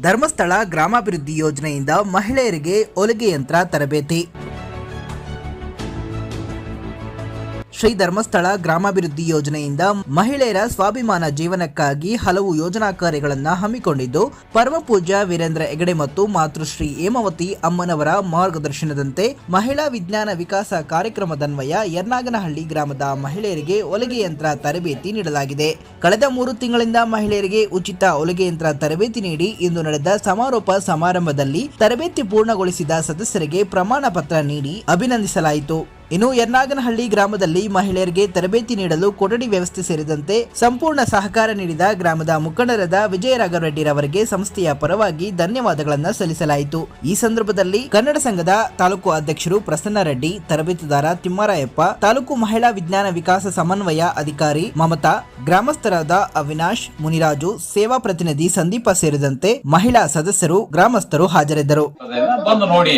ಧರ್ಮಸ್ಥಳ ಗ್ರಾಮಾಭಿವೃದ್ಧಿ ಯೋಜನೆಯಿಂದ ಮಹಿಳೆಯರಿಗೆ ಹೊಲಿಗೆ ಯಂತ್ರ ತರಬೇತಿ. ಶ್ರೀ ಧರ್ಮಸ್ಥಳ ಗ್ರಾಮಾಭಿವೃದ್ಧಿ ಯೋಜನೆಯಿಂದ ಮಹಿಳೆಯರ ಸ್ವಾಭಿಮಾನ ಜೀವನಕ್ಕಾಗಿ ಹಲವು ಯೋಜನಾ ಕಾರ್ಯಗಳನ್ನು ಹಮ್ಮಿಕೊಂಡಿದ್ದು ಪರಮಪೂಜ್ಯ ವೀರೇಂದ್ರ ಹೆಗಡೆ ಮತ್ತು ಮಾತೃಶ್ರೀ ಹೇಮಾವತಿ ಅಮ್ಮನವರ ಮಾರ್ಗದರ್ಶನದಂತೆ ಮಹಿಳಾ ವಿಜ್ಞಾನ ವಿಕಾಸ ಕಾರ್ಯಕ್ರಮದನ್ವಯ ಯರ್ನಾಗನಹಳ್ಳಿ ಗ್ರಾಮದ ಮಹಿಳೆಯರಿಗೆ ಹೊಲಿಗೆ ಯಂತ್ರ ತರಬೇತಿ ನೀಡಲಾಗಿದೆ. ಕಳೆದ ಮೂರು ತಿಂಗಳಿಂದ ಮಹಿಳೆಯರಿಗೆ ಉಚಿತ ಹೊಲಿಗೆ ಯಂತ್ರ ತರಬೇತಿ ನೀಡಿ ಇಂದು ನಡೆದ ಸಮಾರೋಪ ಸಮಾರಂಭದಲ್ಲಿ ತರಬೇತಿ ಪೂರ್ಣಗೊಳಿಸಿದ ಸದಸ್ಯರಿಗೆ ಪ್ರಮಾಣ ಪತ್ರ ನೀಡಿ ಅಭಿನಂದಿಸಲಾಯಿತು. ಇನ್ನು ಯರ್ನಾಗನಹಳ್ಳಿ ಗ್ರಾಮದಲ್ಲಿ ಮಹಿಳೆಯರಿಗೆ ತರಬೇತಿ ನೀಡಲು ಕೊಠಡಿ ವ್ಯವಸ್ಥೆ ಸೇರಿದಂತೆ ಸಂಪೂರ್ಣ ಸಹಕಾರ ನೀಡಿದ ಗ್ರಾಮದ ಮುಖಂಡರಾದ ವಿಜಯರಾಘವರೆಡ್ಡಿರವರಿಗೆ ಸಂಸ್ಥೆಯ ಪರವಾಗಿ ಧನ್ಯವಾದಗಳನ್ನು ಸಲ್ಲಿಸಲಾಯಿತು. ಈ ಸಂದರ್ಭದಲ್ಲಿ ಕನ್ನಡ ಸಂಘದ ತಾಲೂಕು ಅಧ್ಯಕ್ಷರು ಪ್ರಸನ್ನ ರೆಡ್ಡಿ ತರಬೇತುದಾರ ತಿಮ್ಮರಾಯಪ್ಪ, ತಾಲೂಕು ಮಹಿಳಾ ವಿಜ್ಞಾನ ವಿಕಾಸ ಸಮನ್ವಯ ಅಧಿಕಾರಿ ಮಮತಾ, ಗ್ರಾಮಸ್ಥರಾದ ಅವಿನಾಶ್, ಮುನಿರಾಜು, ಸೇವಾ ಪ್ರತಿನಿಧಿ ಸಂದೀಪ ಸೇರಿದಂತೆ ಮಹಿಳಾ ಸದಸ್ಯರು, ಗ್ರಾಮಸ್ಥರು ಹಾಜರಿದ್ದರು. ಬಂದು ನೋಡಿ,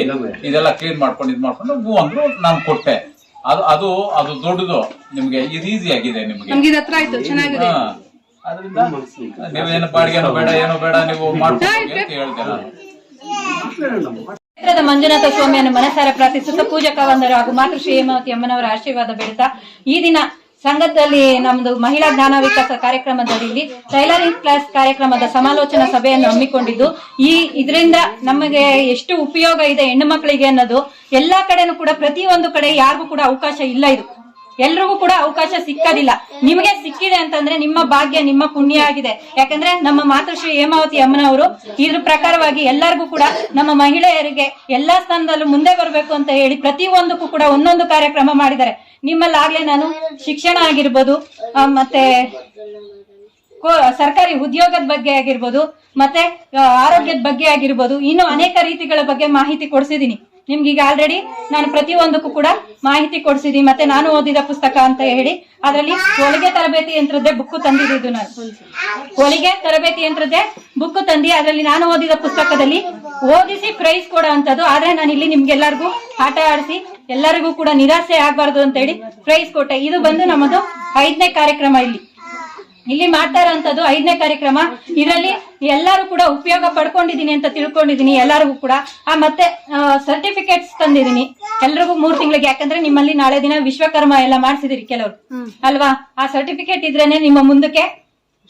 ಇದೆಲ್ಲ ಕ್ಲೀನ್ ಮಾಡ್ಕೊಂಡು ಇದ್ ಮಾಡ್ಕೊಂಡು ನಾನು ಕೊಟ್ಟೆ. ಅದು ಅದು ಅದು ದೊಡ್ಡದು. ನಿಮ್ಗೆ ಇದು ಈಸಿ ಆಗಿದೆ ನಿಮ್ಗೆ. ನಮ್ಗೆ ಇದು ಹತ್ರ ಆಯ್ತು ಚೆನ್ನಾಗಿದೆ. ಹಾ. ಅದರಿಂದ ನೀವೇನು ಬಾಡಿಗೆನೋ ಬೇಡ ಏನೋ ಬೇಡ ನೀವು ಮಾಡ್ಕೊಳ್ಳಿ ಅಂತ ಹೇಳ್ತೇನೆ ನಾನು. ಕ್ಷೇತ್ರದ ಮಂಜುನಾಥ ಸ್ವಾಮಿಯನ್ನು ಮನಸಾರ ಪ್ರಾರ್ಥಿಸುತ್ತಾ ಪೂಜಕ ಬಂದರು ಹಾಗೂ ಮಾತೃಶ್ರೀ ಹೇಮಾವತಿ ಅಮ್ಮನವರ ಆಶೀರ್ವಾದ ಬೇಡುತ್ತಾ ಈ ದಿನ ಸಂಘದಲ್ಲಿ ನಮ್ದು ಮಹಿಳಾ ಜ್ಞಾನ ವಿಕಾಸ ಕಾರ್ಯಕ್ರಮದಲ್ಲಿ ಟೈಲರಿಂಗ್ ಕ್ಲಾಸ್ ಕಾರ್ಯಕ್ರಮದ ಸಮಾಲೋಚನಾ ಸಭೆಯನ್ನು ಹಮ್ಮಿಕೊಂಡಿದ್ದು, ಈ ಇದರಿಂದ ನಮಗೆ ಎಷ್ಟು ಉಪಯೋಗ ಇದೆ ಹೆಣ್ಣು ಮಕ್ಕಳಿಗೆ ಅನ್ನೋದು ಎಲ್ಲಾ ಕಡೆನೂ ಕೂಡ ಪ್ರತಿಯೊಂದು ಕಡೆ ಯಾರಿಗೂ ಕೂಡ ಅವಕಾಶ ಇಲ್ಲ ಇದು. ಎಲ್ರಿಗೂ ಕೂಡ ಅವಕಾಶ ಸಿಕ್ಕದಿಲ್ಲ. ನಿಮಗೆ ಸಿಕ್ಕಿದೆ ಅಂತಂದ್ರೆ ನಿಮ್ಮ ಭಾಗ್ಯ, ನಿಮ್ಮ ಪುಣ್ಯ ಆಗಿದೆ. ಯಾಕಂದ್ರೆ ನಮ್ಮ ಮಾತೃಶ್ರೀ ಹೇಮಾವತಿ ಅಮ್ಮನವರು ಇದ್ರ ಪ್ರಕಾರವಾಗಿ ಎಲ್ಲರಿಗೂ ಕೂಡ ನಮ್ಮ ಮಹಿಳೆಯರಿಗೆ ಎಲ್ಲಾ ಸ್ಥಾನದಲ್ಲೂ ಮುಂದೆ ಬರಬೇಕು ಅಂತ ಹೇಳಿ ಪ್ರತಿಯೊಂದಕ್ಕೂ ಕೂಡ ಒಂದೊಂದು ಕಾರ್ಯಕ್ರಮ ಮಾಡಿದ್ದಾರೆ. ನಿಮ್ಮಲ್ಲಾಗ್ಲೇ ನಾನು ಶಿಕ್ಷಣ ಆಗಿರ್ಬೋದು ಮತ್ತೆ ಸರ್ಕಾರಿ ಉದ್ಯೋಗದ ಬಗ್ಗೆ ಆಗಿರ್ಬೋದು, ಮತ್ತೆ ಆರೋಗ್ಯದ ಬಗ್ಗೆ ಆಗಿರ್ಬೋದು, ಇನ್ನು ಅನೇಕ ರೀತಿಗಳ ಬಗ್ಗೆ ಮಾಹಿತಿ ಕೊಡ್ಸಿದೀನಿ ನಿಮ್ಗೆ ಈಗ ಆಲ್ರೆಡಿ ನಾನು ಪ್ರತಿಯೊಂದಕ್ಕೂ ಕೂಡ ಮಾಹಿತಿ ಕೊಡ್ಸಿದೀನಿ ಮತ್ತೆ ನಾನು ಓದಿದ ಪುಸ್ತಕ ಅಂತ ಹೇಳಿ, ಅದರಲ್ಲಿ ಹೊಲಿಗೆ ತರಬೇತಿ ಯಂತ್ರದ್ದೇ ಬುಕ್ ತಂದಿದ್ದು ನಾನು. ಹೊಲಿಗೆ ತರಬೇತಿ ಯಂತ್ರದ್ದೇ ಬುಕ್ ತಂದಿ ಅದರಲ್ಲಿ ನಾನು ಓದಿದ ಪುಸ್ತಕದಲ್ಲಿ ಓದಿಸಿ ಪ್ರೈಸ್ ಕೊಡೋ ಅಂತದ್ದು ಆದ್ರೆ ನಾನು ಇಲ್ಲಿ ನಿಮ್ಗೆಲ್ಲರಿಗೂ ಆಟ ಆಡಿಸಿ ಎಲ್ಲರಿಗೂ ಕೂಡ ನಿರಾಸೆ ಆಗ್ಬಾರ್ದು ಅಂತ ಹೇಳಿ ಪ್ರೈಸ್ ಕೊಟ್ಟೆ. ಇದು ಬಂದು ನಮ್ಮದು ಐದನೇ ಕಾರ್ಯಕ್ರಮ ಇಲ್ಲಿ. ಇಲ್ಲಿ ಮಾಡ್ತಾ ಇರೋಂಥದ್ದು ಐದನೇ ಕಾರ್ಯಕ್ರಮ. ಇದರಲ್ಲಿ ಎಲ್ಲರೂ ಕೂಡ ಉಪಯೋಗ ಪಡ್ಕೊಂಡಿದೀನಿ ಅಂತ ತಿಳ್ಕೊಂಡಿದೀನಿ ಎಲ್ಲರಿಗೂ ಕೂಡ. ಆ ಮತ್ತೆ ಸರ್ಟಿಫಿಕೇಟ್ಸ್ ತಂದಿದೀನಿ ಎಲ್ರಿಗೂ ಮೂರ್ ತಿಂಗಳಿಗೆ. ಯಾಕಂದ್ರೆ ನಿಮ್ಮಲ್ಲಿ ನಾಳೆ ದಿನ ವಿಶ್ವಕರ್ಮ ಎಲ್ಲ ಮಾಡಿಸಿದಿರಿ ಕೆಲವರು. ಅಲ್ವಾ? ಆ ಸರ್ಟಿಫಿಕೇಟ್ ಇದ್ರೇನೆ ನಿಮ್ಮ ಮುಂದಕ್ಕೆ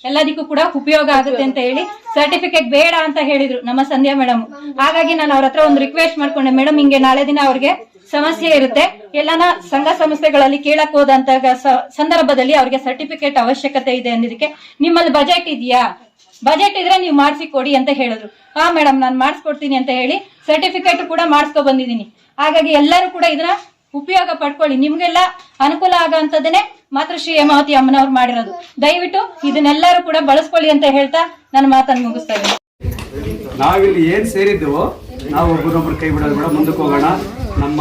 ಎಲ್ಲದಕ್ಕೂ ಕೂಡ ಉಪಯೋಗ ಆಗುತ್ತೆ ಅಂತ ಹೇಳಿ ಸರ್ಟಿಫಿಕೇಟ್ ಬೇಡ ಅಂತ ಹೇಳಿದ್ರು ನಮ್ಮ ಸಂಧ್ಯಾ ಮೇಡಮ್. ಹಾಗಾಗಿ ನಾನು ಅವ್ರ ಹತ್ರ ಒಂದು ರಿಕ್ವೆಸ್ಟ್ ಮಾಡ್ಕೊಂಡೆ. ಮೇಡಮ್, ಹಿಂಗೆ ನಾಳೆ ದಿನ ಅವ್ರಿಗೆ ಸಮಸ್ಯೆ ಇರುತ್ತೆ. ಎಲ್ಲಾನ ಸಂಘ ಸಂಸ್ಥೆಗಳಲ್ಲಿ ಕೇಳಕ್ ಹೋದಂತ ಸಂದರ್ಭದಲ್ಲಿ ಅವ್ರಿಗೆ ಸರ್ಟಿಫಿಕೇಟ್ ಅವಶ್ಯಕತೆ ಇದೆ ಅನ್ನೋದಕ್ಕೆ ನಿಮ್ಮಲ್ಲಿ ಬಜೆಟ್ ಇದೆಯಾ? ಬಜೆಟ್ ಇದ್ರೆ ನೀವು ಮಾಡಿಸಿ ಕೊಡಿ ಅಂತ ಹೇಳಿದ್ರು. ಹಾ ಮೇಡಮ್ ನಾನು ಮಾಡಿಸ್ಕೊಡ್ತೀನಿ ಅಂತ ಹೇಳಿ ಸರ್ಟಿಫಿಕೇಟ್ ಕೂಡ ಮಾಡಿಸ್ಕೊ ಬಂದಿದ್ದೀನಿ. ಹಾಗಾಗಿ ಎಲ್ಲರೂ ಕೂಡ ಇದನ್ನ ಉಪಯೋಗ ಪಡ್ಕೊಳ್ಳಿ. ನಿಮ್ಗೆಲ್ಲ ಅನುಕೂಲ ಆಗೋಂಥದ್ದನ್ನೇ ಮಾತೃಶ್ರೀ ಹೇಮಾವತಿ ಅಮ್ಮನವ್ರು ಮಾಡಿರೋದು. ದಯವಿಟ್ಟು ಇದನ್ನೆಲ್ಲರೂ ಕೂಡ ಬಳಸ್ಕೊಳ್ಳಿ ಅಂತ ಹೇಳ್ತಾ ನನ್ನ ಮಾತನ್ನು ಮುಗಿಸ್ತಾ ಇದ್ದೀನಿ. ನಾವಿಲ್ಲಿ ಏನ್ ಸೇರಿದ್ದೆವೋ, ನಾವು ಒಬ್ಬರೊಬ್ರು ಕೈ ಬಿಡೋದು ಬೇಡ, ಮುಂದಕ್ಕೆ ಹೋಗೋಣ. ನಮ್ಮ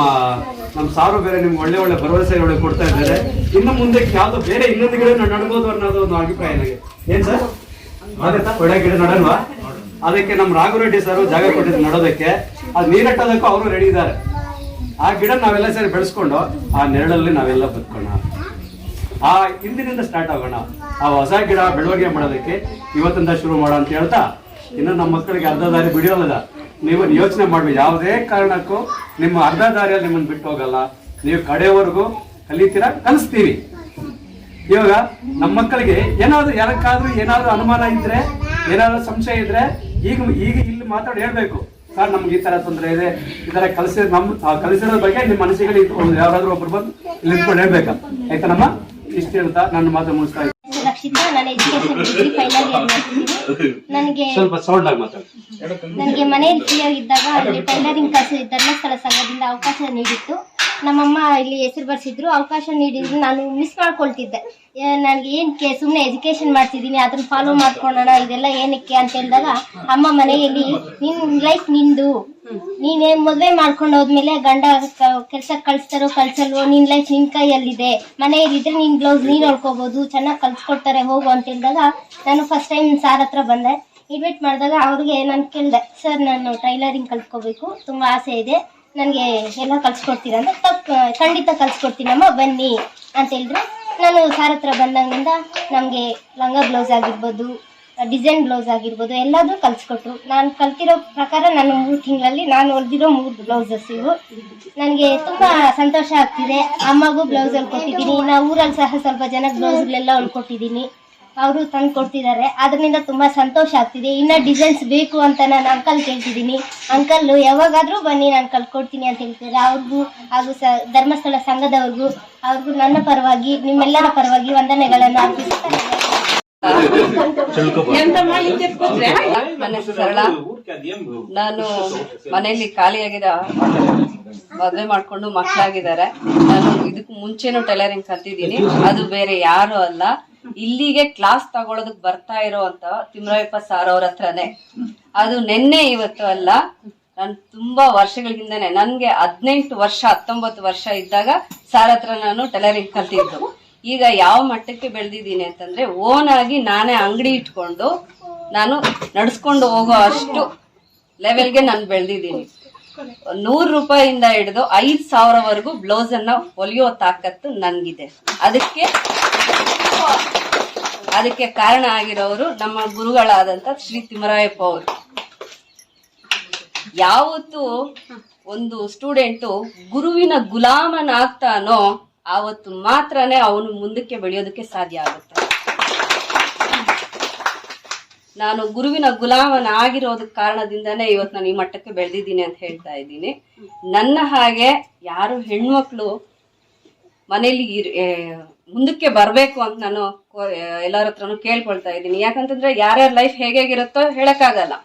ನಮ್ಮ ಸಾರು ಬೇರೆ ನಿಮ್ಗೆ ಒಳ್ಳೆ ಒಳ್ಳೆ ಭರವಸೆಗಳು ಕೊಡ್ತಾ ಇದ್ದಾರೆ. ಇನ್ನು ಮುಂದೆ ಯಾವ್ದು ಬೇರೆ ಇನ್ನೊಂದು ಗಿಡ ನಡ್ಬೋದು ಅನ್ನೋದು ಒಂದು ಅಭಿಪ್ರಾಯ ನನಗೆ. ಏನ್ ಸರ್? ಒಳ್ಳೆ ಗಿಡ ನಡಲ್ವಾ? ಅದಕ್ಕೆ ನಮ್ಮ ರಾಘುರೆಡ್ಡಿ ಸರ್ ಜಾಗ ಕೊಟ್ಟಿದ್ದು ನಡೋದಕ್ಕೆ. ಅದು ನೀರಟ್ಟೋದಕ್ಕೂ ಅವರು ರೆಡಿ ಇದ್ದಾರೆ. ಆ ಗಿಡ ನಾವೆಲ್ಲ ಸೇರಿ ಬೆಳೆಸ್ಕೊಂಡು ಆ ನೆರಳಲ್ಲಿ ನಾವೆಲ್ಲ ಬದುಕೋಣ. ಆ ಇಂದಿನಿಂದ ಸ್ಟಾರ್ಟ್ ಆಗೋಣ. ಆ ಹೊಸ ಗಿಡ ಬೆಳವಣಿಗೆ ಮಾಡೋದಕ್ಕೆ ಇವತ್ತಿಂದ ಶುರು ಮಾಡೋ ಅಂತ ಹೇಳ್ತಾ, ಇನ್ನು ನಮ್ಮ ಮಕ್ಕಳಿಗೆ ಅರ್ಧ ದಾರಿ ಬಿಡಿಯೋಲ್ಲದ ನೀವು ಯೋಚನೆ ಮಾಡಬೇಕು ಯಾವುದೇ ಕಾರಣಕ್ಕೂ ನಿಮ್ಮ ಅರ್ಧ ದಾರಿಯಲ್ಲಿ ನಿಮ್ಮನ್ನು ಬಿಟ್ಟು ಹೋಗಲ್ಲ. ನೀವು ಕಡೆಯವರೆಗೂ ಕಲಿತೀರ? ಕಲಿಸ್ತೀವಿ. ಇವಾಗ ನಮ್ಮ ಮಕ್ಕಳಿಗೆ ಏನಾದ್ರು ಯಾರಕ್ಕಾದ್ರೂ ಏನಾದ್ರೂ ಅನುಮಾನ ಇದ್ರೆ, ಏನಾದ್ರೂ ಸಂಶಯ ಇದ್ರೆ, ಈಗ ಈಗ ಇಲ್ಲಿ ಮಾತಾಡಿ ಹೇಳ್ಬೇಕು. ಸರ್, ನಮ್ಗೆ ಈ ತರ ತೊಂದರೆ ಇದೆ. ಈ ತರ ಕಲಿಸಿದ ನಮ್ ಕಲಿಸಿರೋ ಬಗ್ಗೆ ನಿಮ್ಮ ಮನಸ್ಸಿಗೆ ಯಾರಾದ್ರೂ ಒಬ್ರು ಬಂದು ಇಲ್ಲಿ ಹೇಳ್ಬೇಕಾ? ಆಯ್ತಾ ಇಷ್ಟ ಹೇಳ್ತಾ ನನ್ನ ಮಾತು ಮುಗಿಸ್ತಾ. ರಕ್ಷಿತಾ ನಾನು ಎಜುಕೇಶನ್ ಡಿಗ್ರಿ ಫೈನಲ್ ಇಯರ್ ಮಾಡ್ತಿದ್ದೀನಿ ನನಗೆ ಸ್ವಲ್ಪ ಸೌಂಡ್ ಆಗಿ ಮಾತಾಡಿ. ನನಗೆ ಮನೆಯಲ್ಲಿ ಫ್ರೀ ಆಗಿದ್ದಾಗ ಅಲ್ಲಿ ಟೈಲರಿಂಗ್ ಕ್ಲಾಸ್ ಧರ್ಮಸ್ಥಳ ಸಂಘದಿಂದ ಅವಕಾಶ ನೀಡಿತ್ತು. ನಮ್ಮಮ್ಮ ಇಲ್ಲಿ ಹೆಸರು ಬರ್ಸಿದ್ರು, ಅವಕಾಶ ನೀಡಿದ್ರು, ನಾನು ಮಿಸ್ ಮಾಡ್ಕೊಳ್ತಿದ್ದೆ. ನನಗೆ ಏನಕ್ಕೆ ಸುಮ್ಮನೆ ಎಜುಕೇಶನ್ ಮಾಡ್ತಿದ್ದೀನಿ ಅದನ್ನ ಫಾಲೋ ಮಾಡ್ಕೊಳ್ಳೋಣ ಇದೆಲ್ಲ ಏನಕ್ಕೆ ಅಂತ ಹೇಳಿದಾಗ, ಅಮ್ಮ ಮನೆಯಲ್ಲಿ, ನಿನ್ ಲೈಫ್ ನಿಂದು. ನೀನೇ ಮದುವೆ ಮಾಡ್ಕೊಂಡು ಹೋದ್ಮೇಲೆ ಗಂಡ ಕೆಲ್ಸಕ್ಕೆ ಕಳಿಸ್ತಾರೋ, ಕಳ್ಸಲ್ವೋ, ನಿನ್ ಲೈಫ್ ನಿನ್ ಕೈಯಲ್ಲಿದೆ. ಮನೆಯಲ್ಲಿದ್ರೆ ನಿನ್ ಬ್ಲೌಸ್ ನೀನ್ ಹೊಳ್ಕೋಬಹುದು ಚೆನ್ನಾಗಿ ಕಲ್ಸ್ಕೊಡ್ತಾರೆ, ಹೋಗು ಅಂತ ಹೇಳಿದಾಗ, ನಾನು ಫಸ್ಟ್ ಟೈಮ್ ಸಾರ್ ಹತ್ರ ಬಂದೆ. ಇನ್ವೈಟ್ ಮಾಡಿದಾಗ ಅವ್ರಿಗೆ ನಾನು ಕೇಳಿದೆ ಸರ್ ನಾನು ಟೈಲರಿಂಗ್ ಕಲ್ತ್ಕೋಬೇಕು, ತುಂಬ ಆಸೆ ಇದೆ. ನನಗೆ ಎಲ್ಲ ಕಲ್ಸ್ಕೊಡ್ತೀರಾ ಅಂತ ತಪ್ಪು, ಖಂಡಿತ ಕಲ್ಸ್ಕೊಡ್ತೀನಮ್ಮ ಬನ್ನಿ ಅಂತ ಹೇಳಿದ್ರು ನಾನು ಸಾರ್ ಹತ್ರ ಬಂದಾಗಿಂದ ನಮಗೆ ಲಂಗ ಬ್ಲೌಸ್ ಆಗಿರ್ಬೋದು, ಡಿಸೈನ್ ಬ್ಲೌಸ್ ಆಗಿರ್ಬೋದು ಎಲ್ಲದೂ ಕಲಿಸ್ಕೊಟ್ರು ನಾನು ಕಲ್ತಿರೋ ಪ್ರಕಾರ ನಾನು ಮೂರು ತಿಂಗಳಲ್ಲಿ ನಾನು ಹೊಲ್ದಿರೋ ಮೂರು ಬ್ಲೌಸಸ್ ಇವು. ನನಗೆ ತುಂಬ ಸಂತೋಷ ಆಗ್ತಿದೆ. ಅಮ್ಮಗೂ ಬ್ಲೌಸ್ ಹೊಲ್ಕೊಟ್ಟಿದ್ದೀನಿ ಇನ್ನು ಊರಲ್ಲಿ ಸಹ ಸ್ವಲ್ಪ ಜನಕ್ಕೆ ಬ್ಲೌಸ್ಗಳೆಲ್ಲ ಹೊಲ್ಕೊಟ್ಟಿದ್ದೀನಿ. ಅವರು ತಂದು ಕೊಡ್ತಿದ್ದಾರೆ. ಅದರಿಂದ ತುಂಬ ಸಂತೋಷ ಆಗ್ತಿದೆ. ಇನ್ನ ಡಿಸೈನ್ಸ್ ಬೇಕು ಅಂತ ನಾನು ಅಂಕಲ್ ಕೇಳ್ತಿದ್ದೀನಿ. ಅಂಕಲ್ ಯಾವಾಗಾದರೂ ಬನ್ನಿ ನಾನು ಕಲ್ಕೊಡ್ತೀನಿ ಅಂತ ಹೇಳ್ತಿದ್ದಾರೆ. ಅವ್ರಿಗೂ ಹಾಗೂ ಸ ಧರ್ಮಸ್ಥಳ ಸಂಘದವ್ರಿಗೂ ಅವ್ರಿಗೂ ನನ್ನ ಪರವಾಗಿ ನಿಮ್ಮೆಲ್ಲರ ಪರವಾಗಿ ವಂದನೆಗಳನ್ನು ಅರ್ಪಿಸ್ತಾರೆ ನನ್ನ ಹೆಸರು ಸರಳ. ನಾನು ಮನೆಯಲ್ಲಿ ಖಾಲಿಯಾಗಿದ ಮದುವೆ ಮಾಡ್ಕೊಂಡು ಮಕ್ಕಳಾಗಿದ್ದಾರೆ. ನಾನು ಇದಕ್ಕೆ ಮುಂಚೆನೂ ಟೈಲರಿಂಗ್ ಕಲ್ತಿದ್ದೀನಿ. ಅದು ಬೇರೆ ಯಾರು ಅಲ್ಲ. ಇಲ್ಲಿಗೆ ಕ್ಲಾಸ್ ತಗೊಳೋದಕ್ ಬರ್ತಾ ಇರೋಂತ ತಿಮ್ರಾಯಪ್ಪ ಸಾರ್ ಅವ್ರ ಹತ್ರನೇ. ಅದು ನಿನ್ನೆ ಇವತ್ತು ಅಲ್ಲ, ನಾನು ತುಂಬಾ ವರ್ಷಗಳ ಹಿಂದೆನೆ ನನ್ಗೆ ಹದಿನೆಂಟು ವರ್ಷ, ಹತ್ತೊಂಬತ್ತು ವರ್ಷ ಇದ್ದಾಗ ಸಾರ್ ಹತ್ರ ನಾನು ಟೈಲರಿಂಗ್ ಕಲ್ತಿದ್ದು. ಈಗ ಯಾವ ಮಟ್ಟಕ್ಕೆ ಬೆಳೆದಿದ್ದೀನಿ ಅಂತಂದ್ರೆ ಓನ್ ಆಗಿ ನಾನೇ ಅಂಗಡಿ ಇಟ್ಕೊಂಡು ನಾನು ನಡ್ಸ್ಕೊಂಡು ಹೋಗೋ ಅಷ್ಟು ಲೆವೆಲ್ಗೆ ನಾನು ಬೆಳೆದಿದ್ದೀನಿ. ನೂರು ರೂಪಾಯಿಂದ ಹಿಡಿದು ಐದ್ ಸಾವಿರವರೆಗೂ ಬ್ಲೌಸ್ ಅನ್ನ ಹೊಲಿಯೋ ತಾಕತ್ತು ನನ್ಗಿದೆ. ಅದಕ್ಕೆ ಅದಕ್ಕೆ ಕಾರಣ ಆಗಿರೋರು ನಮ್ಮ ಗುರುಗಳಾದಂತ ಶ್ರೀ ತಿಮ್ಮರಾಯಪ್ಪ ಅವರು. ಯಾವತ್ತು ಒಂದು ಸ್ಟೂಡೆಂಟು ಗುರುವಿನ ಗುಲಾಮನಾಗ್ತಾನೋ, ಆವತ್ತು ಮಾತ್ರನೇ ಅವನು ಮುಂದಕ್ಕೆ ಬೆಳೆಯೋದಕ್ಕೆ ಸಾಧ್ಯ ಆಗುತ್ತೆ. ನಾನು ಗುರುವಿನ ಗುಲಾಮನ ಆಗಿರೋದಕ್ಕೆ ಕಾರಣದಿಂದನೇ ಇವತ್ತು ನಾನು ಈ ಮಟ್ಟಕ್ಕೆ ಬೆಳೆದಿದ್ದೀನಿ ಅಂತ ಹೇಳ್ತಾ ಇದ್ದೀನಿ. ನನ್ನ ಹಾಗೆ ಯಾರು ಹೆಣ್ಮಕ್ಳು ಮನೇಲಿ ಮುಂದಕ್ಕೆ ಬರಬೇಕು ಅಂತ ನಾನು ಎಲ್ಲರ ಹತ್ರನು ಕೇಳ್ಕೊಳ್ತಾ ಇದ್ದೀನಿ. ಯಾಕಂತಂದ್ರೆ ಯಾರ್ಯಾರ ಲೈಫ್ ಹೇಗೇಗಿರುತ್ತೋ ಹೇಳಕ್ಕಾಗಲ್ಲ.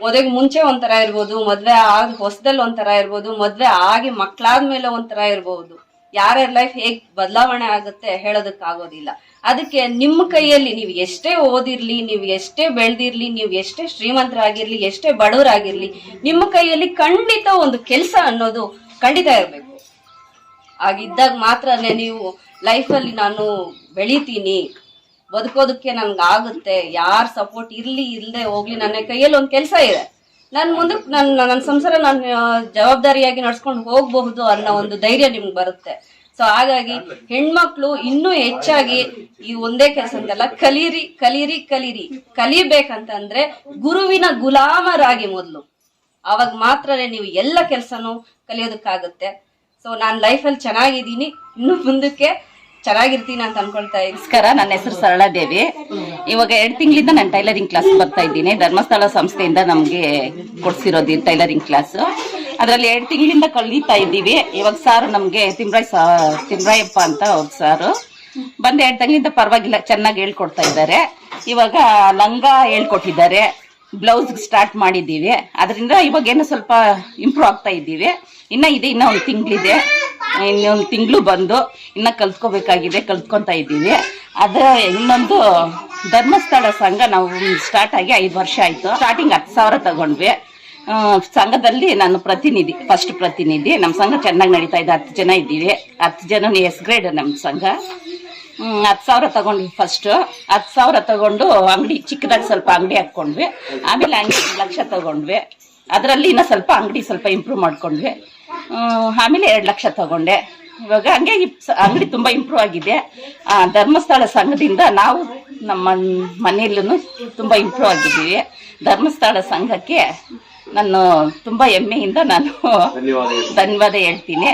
ಮದುವೆಗೆ ಮುಂಚೆ ಒಂಥರ ಇರ್ಬೋದು, ಮದ್ವೆ ಆಗಿ ಹೊಸದಲ್ಲಿ ಒಂಥರ ಇರ್ಬೋದು, ಮದ್ವೆ ಆಗಿ ಮಕ್ಕಳಾದ್ಮೇಲೆ ಒಂಥರ ಇರ್ಬೋದು. ಯಾರ್ಯಾರ ಲೈಫ್ ಹೇಗ್ ಬದಲಾವಣೆ ಆಗುತ್ತೆ ಹೇಳೋದಕ್ ಆಗೋದಿಲ್ಲ ಅದಕ್ಕೆ ನಿಮ್ಮ ಕೈಯಲ್ಲಿ ನೀವು ಎಷ್ಟೇ ಓದಿರ್ಲಿ, ನೀವು ಎಷ್ಟೇ ಬೆಳ್ದಿರ್ಲಿ, ನೀವು ಎಷ್ಟೇ ಶ್ರೀಮಂತರಾಗಿರ್ಲಿ, ಎಷ್ಟೇ ಬಡವರಾಗಿರ್ಲಿ, ನಿಮ್ಮ ಕೈಯಲ್ಲಿ ಖಂಡಿತ ಒಂದು ಕೆಲಸ ಅನ್ನೋದು ಖಂಡಿತ ಇರಬೇಕು. ಆಗಿದ್ದಾಗ ಮಾತ್ರನೇ ನೀವು ಲೈಫಲ್ಲಿ ನಾನು ಬೆಳಿತೀನಿ, ಬದುಕೋದಕ್ಕೆ ನನ್ಗೆ ಆಗುತ್ತೆ ಯಾರ ಸಪೋರ್ಟ್ ಇರ್ಲಿ ಇಲ್ಲದೆ ಹೋಗ್ಲಿ, ನನ್ನ ಕೈಯಲ್ಲಿ ಒಂದು ಕೆಲಸ ಇದೆ. ನಾನು ಮುಂದೆ ನನ್ನ ನನ್ನ ಸಂಸಾರ ನಾನು ಜವಾಬ್ದಾರಿಯಾಗಿ ನಡ್ಸ್ಕೊಂಡು ಹೋಗಬಹುದು ಅನ್ನೋ ಒಂದು ಧೈರ್ಯ ನಿಮ್ಗೆ ಬರುತ್ತೆ. ಸೊ ಹಾಗಾಗಿ ಹೆಣ್ಮಕ್ಳು ಇನ್ನೂ ಹೆಚ್ಚಾಗಿ ಈ ಒಂದೇ ಕೆಲಸ ಅಂತಲ್ಲ ಕಲೀರಿ ಕಲೀರಿ ಕಲೀರಿ. ಕಲಿಬೇಕಂತಂದ್ರೆ ಗುರುವಿನ ಗುಲಾಮರಾಗಿ ಮೊದಲು. ಅವಾಗ ಮಾತ್ರನೇ ನೀವು ಎಲ್ಲ ಕೆಲಸನೂ ಕಲಿಯೋದಕ್ಕಾಗುತ್ತೆ. ಸೊ ನಾನು ಲೈಫಲ್ಲಿ ಚೆನ್ನಾಗಿದ್ದೀನಿ. ಇನ್ನು ಮುಂದಕ್ಕೆ ಚೆನ್ನಾಗಿರ್ತೀನಿ ಅಂತ ಅನ್ಕೊಳ್ತಾ ಇದ್ದೀನಿ ನಮಸ್ಕಾರ, ನನ್ನ ಹೆಸರು ಸರಳಾದೇವಿ ಇವಾಗ ಎರಡು ತಿಂಗಳಿಂದ ನಾನು ಟೈಲರಿಂಗ್ ಕ್ಲಾಸ್ ಬರ್ತಾ ಇದ್ದೀನಿ. ಧರ್ಮಸ್ಥಳ ಸಂಸ್ಥೆಯಿಂದ ನಮಗೆ ಕೊಡ್ಸಿರೋದು ಟೈಲರಿಂಗ್ ಕ್ಲಾಸ್. ಅದರಲ್ಲಿ ಎರಡು ತಿಂಗಳಿಂದ ಕಲಿತಾ ಇದ್ದೀವಿ. ಇವಾಗ ಸಾರು ನಮಗೆ ತಿಮ್ರಾಯ್ ಸಾ, ತಿಮ್ರಾಯಪ್ಪ ಅಂತ ಒಬ್ಬ ಸಾರು. ಬಂದು ಎರಡು ತಿಂಗಳಿಂದ ಪರವಾಗಿಲ್ಲ, ಚೆನ್ನಾಗಿ ಹೇಳ್ಕೊಡ್ತಾ ಇದ್ದಾರೆ. ಇವಾಗ ಲಂಗ ಹೇಳ್ಕೊಟ್ಟಿದ್ದಾರೆ. ಬ್ಲೌಸ್ ಸ್ಟಾರ್ಟ್ ಮಾಡಿದ್ದೀವಿ. ಅದರಿಂದ ಇವಾಗ ಏನೋ ಸ್ವಲ್ಪ ಇಂಪ್ರೂವ್ ಆಗ್ತಾ ಇದ್ದೀವಿ. ಇನ್ನ ಇದೆ, ಇನ್ನೂ ಒಂದು ತಿಂಗಳಿದೆ. ಇನ್ನೊಂದು ತಿಂಗಳು ಬಂದು ಇನ್ನ ಕಲ್ತ್ಕೋಬೇಕಾಗಿದೆ ಕಲ್ತ್ಕೊಂತ ಇದ್ದೀವಿ. ಅದು ಇನ್ನೊಂದು ಧರ್ಮಸ್ಥಳ ಸಂಘ ನಾವು ಸ್ಟಾರ್ಟ್ ಆಗಿ ಐದು ವರ್ಷ ಆಯ್ತು. ಸ್ಟಾರ್ಟಿಂಗ್ ಹತ್ತು ಸಾವಿರ ತಗೊಂಡ್ವಿ. ಸಂಘದಲ್ಲಿ ನಾನು ಪ್ರತಿನಿಧಿ ಫಸ್ಟ್ ಪ್ರತಿನಿಧಿ. ನಮ್ಮ ಸಂಘ ಚೆನ್ನಾಗಿ ನಡೀತಾ ಇದೆ, ಹತ್ತು ಜನ ಇದ್ದೀವಿ. ಹತ್ತು ಜನ ಎಸ್ ಗ್ರೇಡ್ ನಮ್ಮ ಸಂಘ. ಹತ್ತು ಸಾವಿರ ತಗೊಂಡ್ವಿ ಫಸ್ಟ್ ಹತ್ತು ಸಾವಿರ ತಗೊಂಡು ಅಂಗಡಿ, ಚಿಕ್ಕದಾಗಿ ಸ್ವಲ್ಪ ಅಂಗಡಿ ಹಾಕ್ಕೊಂಡ್ವಿ. ಆಮೇಲೆ ಅಂಗಡಿ ಲಕ್ಷ ತಗೊಂಡ್ವಿ. ಅದರಲ್ಲಿ ಇನ್ನೂ ಸ್ವಲ್ಪ ಅಂಗಡಿ ಸ್ವಲ್ಪ ಇಂಪ್ರೂವ್ ಮಾಡ್ಕೊಂಡ್ವಿ. ಆಮೇಲೆ ಎರಡು ಲಕ್ಷ ತಗೊಂಡೆ. ಇವಾಗ ಹಂಗೆ ಅಂಗಡಿ ತುಂಬ ಇಂಪ್ರೂವ್ ಆಗಿದೆ. ಆ, ಧರ್ಮಸ್ಥಳ ಸಂಘದಿಂದ ನಾವು ನಮ್ಮ ಮನೆಯಲ್ಲೂ ತುಂಬ ಇಂಪ್ರೂವ್ ಆಗಿದ್ದೀವಿ. ಧರ್ಮಸ್ಥಳ ಸಂಘಕ್ಕೆ ನಾನು ತುಂಬ ಹೆಮ್ಮೆಯಿಂದ ನಾನು ಧನ್ಯವಾದ ಹೇಳ್ತೀನಿ.